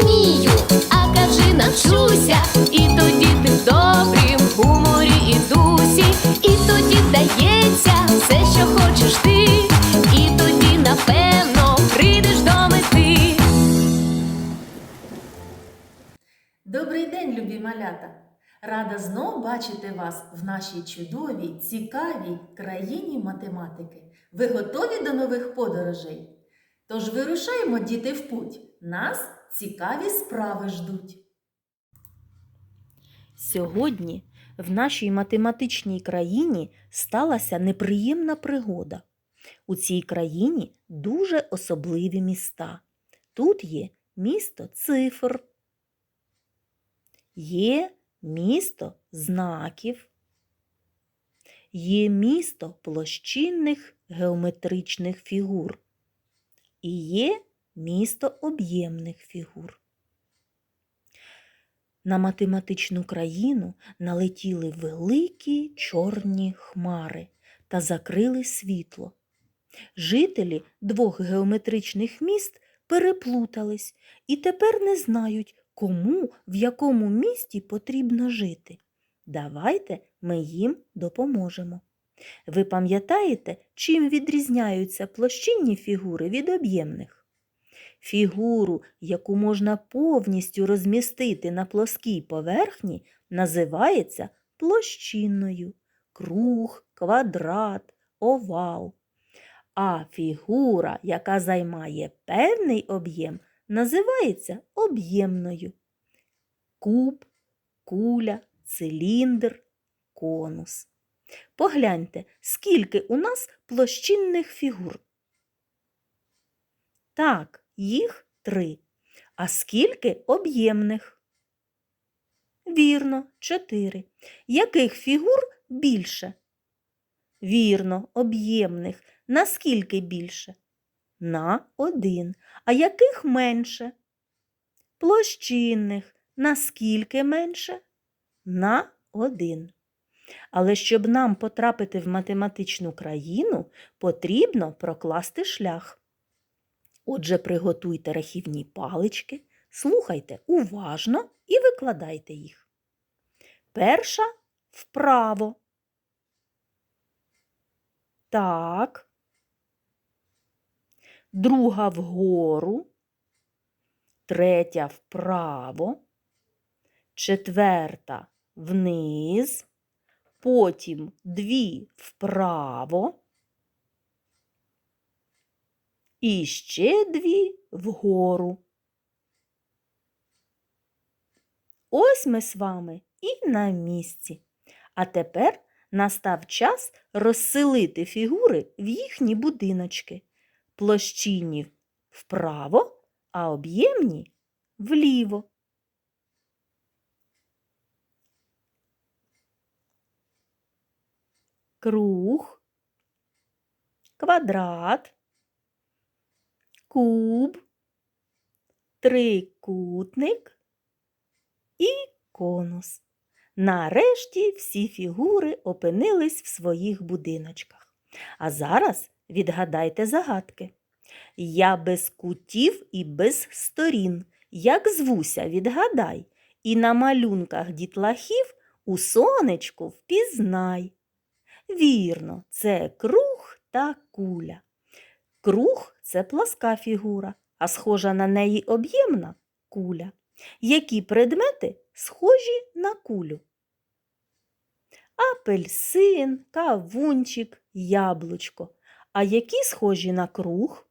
вмію, а кажи навчуся. І тоді ти в добрім гуморі і дусі, і тоді вдається все, що хочеш ти, і тоді, напевно, прийдеш до мети. Добрий день, любі малята! Рада знов бачити вас в нашій чудовій, цікавій країні математики. Ви готові до нових подорожей? Тож вирушаємо, діти, в путь. Нас цікаві справи ждуть. Сьогодні в нашій математичній країні сталася неприємна пригода. У цій країні дуже особливі міста. Тут є місто цифр, є місто знаків, є місто площинних геометричних фігур і є місто об'ємних фігур. На математичну країну налетіли великі чорні хмари та закрили світло. Жителі двох геометричних міст переплутались і тепер не знають, кому в якому місті потрібно жити. Давайте ми їм допоможемо. Ви пам'ятаєте, чим відрізняються площинні фігури від об'ємних? Фігуру, яку можна повністю розмістити на плоскій поверхні, називається площинною круг, квадрат, овал. А фігура, яка займає певний об'єм, називається об'ємною. Куб, куля, циліндр, конус. Погляньте, скільки у нас площинних фігур. Так, їх три. А скільки об'ємних? Вірно, чотири. Яких фігур більше? Вірно, об'ємних. Наскільки більше? На один. А яких менше? Площинних. Наскільки менше? На один. Але щоб нам потрапити в математичну країну, потрібно прокласти шлях. Отже, приготуйте рахівні палички, слухайте уважно і викладайте їх. Перша вправо. Так. Друга вгору. Третя вправо. Четверта вниз. Потім дві вправо. І ще дві вгору. Ось ми з вами і на місці. А тепер настав час розселити фігури в їхні будиночки. Площинні вправо, а об'ємні вліво. Круг, квадрат, куб, трикутник і конус. Нарешті всі фігури опинились в своїх будиночках. А зараз відгадайте загадки. Я без кутів і без сторін, як звуся, відгадай, і на малюнках дітлахів у сонечку впізнай. Вірно, це круг та куля. Круг це пласка фігура, а схожа на неї об'ємна куля. Які предмети схожі на кулю? Апельсин, кавунчик, яблучко. А які схожі на круг?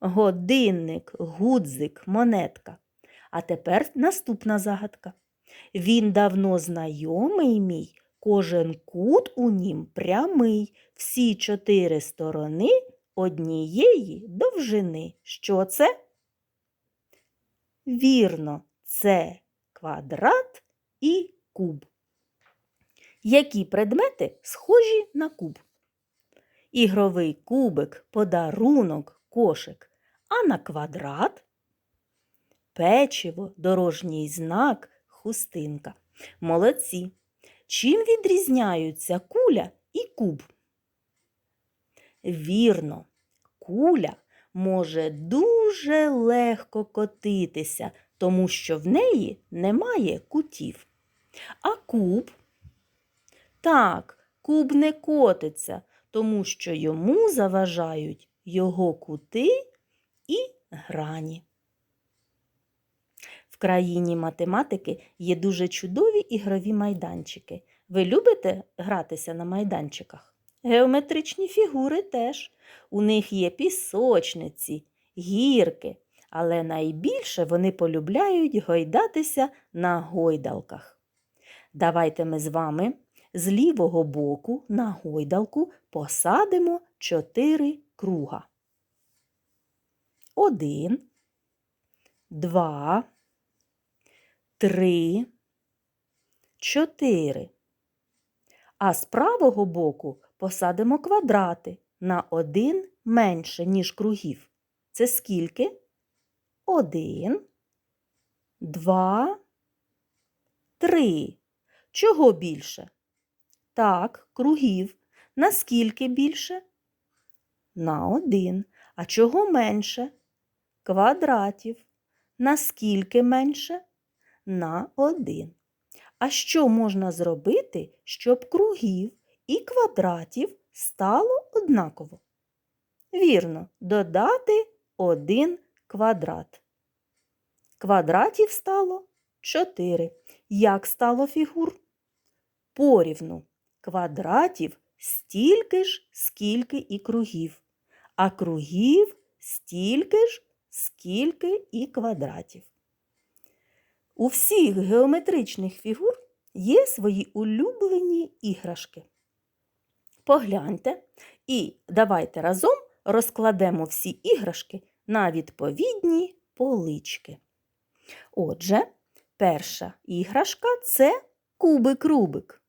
Годинник, гудзик, монетка. А тепер наступна загадка. Він давно знайомий мій, кожен кут у нім прямий, всі чотири сторони однієї довжини. Що це? Вірно, це квадрат і куб. Які предмети схожі на куб? Ігровий кубик, подарунок, кошик, а на квадрат печиво, дорожній знак, хустинка. Молодці. Чим відрізняються куля і куб? Вірно, куля може дуже легко котитися, тому що в неї немає кутів. А куб? Так, куб не котиться, тому що йому заважають його кути і грані. В країні математики є дуже чудові ігрові майданчики. Ви любите гратися на майданчиках? Геометричні фігури теж. У них є пісочниці, гірки, але найбільше вони полюбляють гойдатися на гойдалках. Давайте ми з вами з лівого боку на гойдалку посадимо чотири круга. Один, два, три, чотири. А з правого боку посадимо квадрати на один менше, ніж кругів. Це скільки? Один, два, три. Чого більше? Так, кругів. Наскільки більше? На один. А чого менше? Квадратів. Наскільки менше? На один. А що можна зробити, щоб кругів і квадратів стало однаково? Вірно, додати один квадрат. Квадратів стало 4. Як стало фігур? Порівну. Квадратів стільки ж, скільки і кругів, а кругів стільки ж, скільки і квадратів. У всіх геометричних фігур є свої улюблені іграшки. Погляньте і давайте разом розкладемо всі іграшки на відповідні полички. Отже, перша іграшка це кубик-рубик.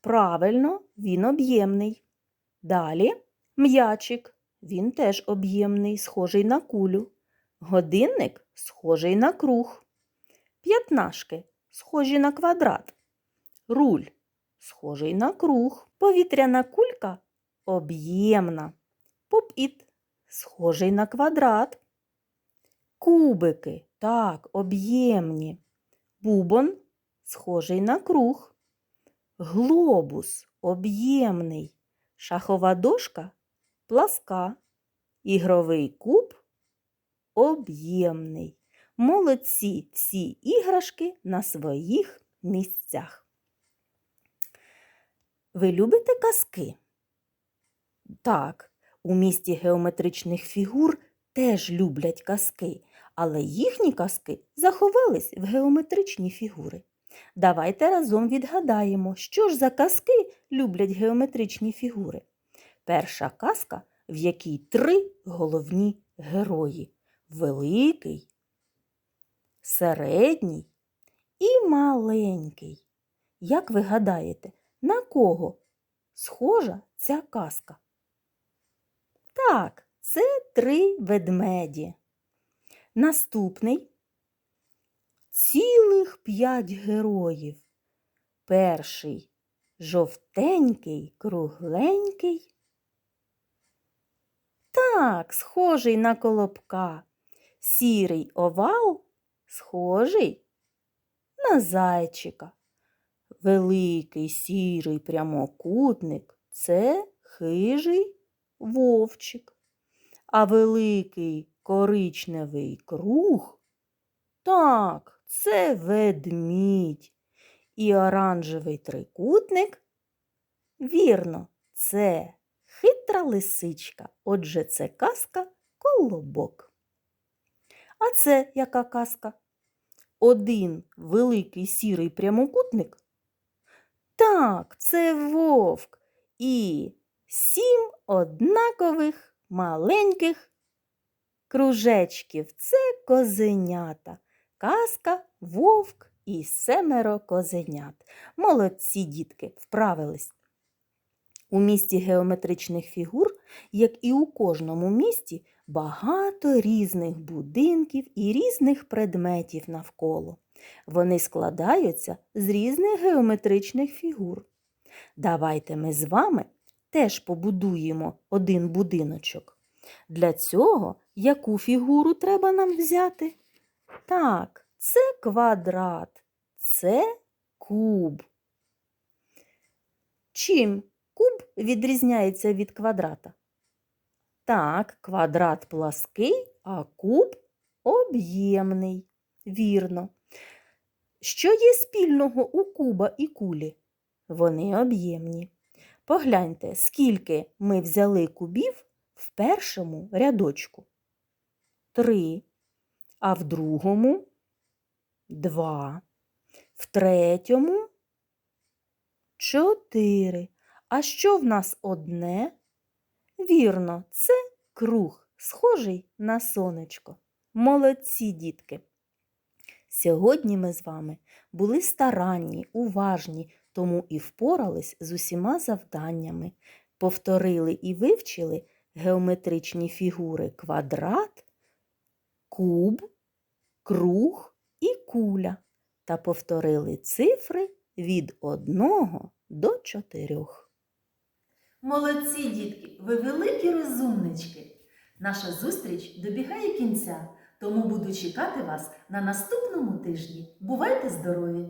Правильно, він об'ємний. Далі м'ячик. Він теж об'ємний, схожий на кулю. Годинник схожий на круг. П'ятнашки схожі на квадрат. Руль схожий на круг. Повітряна кулька об'ємна. Поп-іт схожий на квадрат. Кубики так, об'ємні. Бубон схожий на круг. Глобус об'ємний. Шахова дошка пласка. Ігровий куб об'ємний. Молодці всі іграшки на своїх місцях. Ви любите казки? Так, у місті геометричних фігур теж люблять казки, але їхні казки заховались в геометричні фігури. Давайте разом відгадаємо, що ж за казки люблять геометричні фігури. Перша казка, в якій три головні герої великий, середній і маленький. Як ви гадаєте, кого схожа ця казка? Так, це три ведмеді. Наступний цілих п'ять героїв. Перший жовтенький, кругленький. Так, схожий на колобка. Сірий овал схожий на зайчика. Великий сірий прямокутник це хижий вовчик. А великий коричневий круг так, це ведмідь. І оранжевий трикутник вірно, це хитра лисичка. Отже, це казка колобок. А це яка казка? Один великий сірий прямокутник? Так, це вовк. І сім однакових маленьких кружечків. Це козенята. Казка, вовк і семеро козенят. Молодці дітки вправились. У місті геометричних фігур, як і у кожному місті, багато різних будинків і різних предметів навколо. Вони складаються з різних геометричних фігур. Давайте ми з вами теж побудуємо один будиночок. Для цього яку фігуру треба нам взяти? Так, це квадрат, це куб. Чим куб відрізняється від квадрата? Так, квадрат плаский, а куб об'ємний. Вірно. Що є спільного у куба і кулі? Вони об'ємні. Погляньте, скільки ми взяли кубів в першому рядочку. Три. А в другому два. В третьому чотири. А що в нас одне? Вірно, це круг, схожий на сонечко. Молодці, дітки! Сьогодні ми з вами були старанні, уважні, тому і впорались з усіма завданнями, повторили і вивчили геометричні фігури квадрат, куб, круг і куля та повторили цифри від 1 до 4. Молодці, дітки, ви великі розумнички. Наша зустріч добігає кінця, тому буду чекати вас на наступному тижні. Бувайте здорові!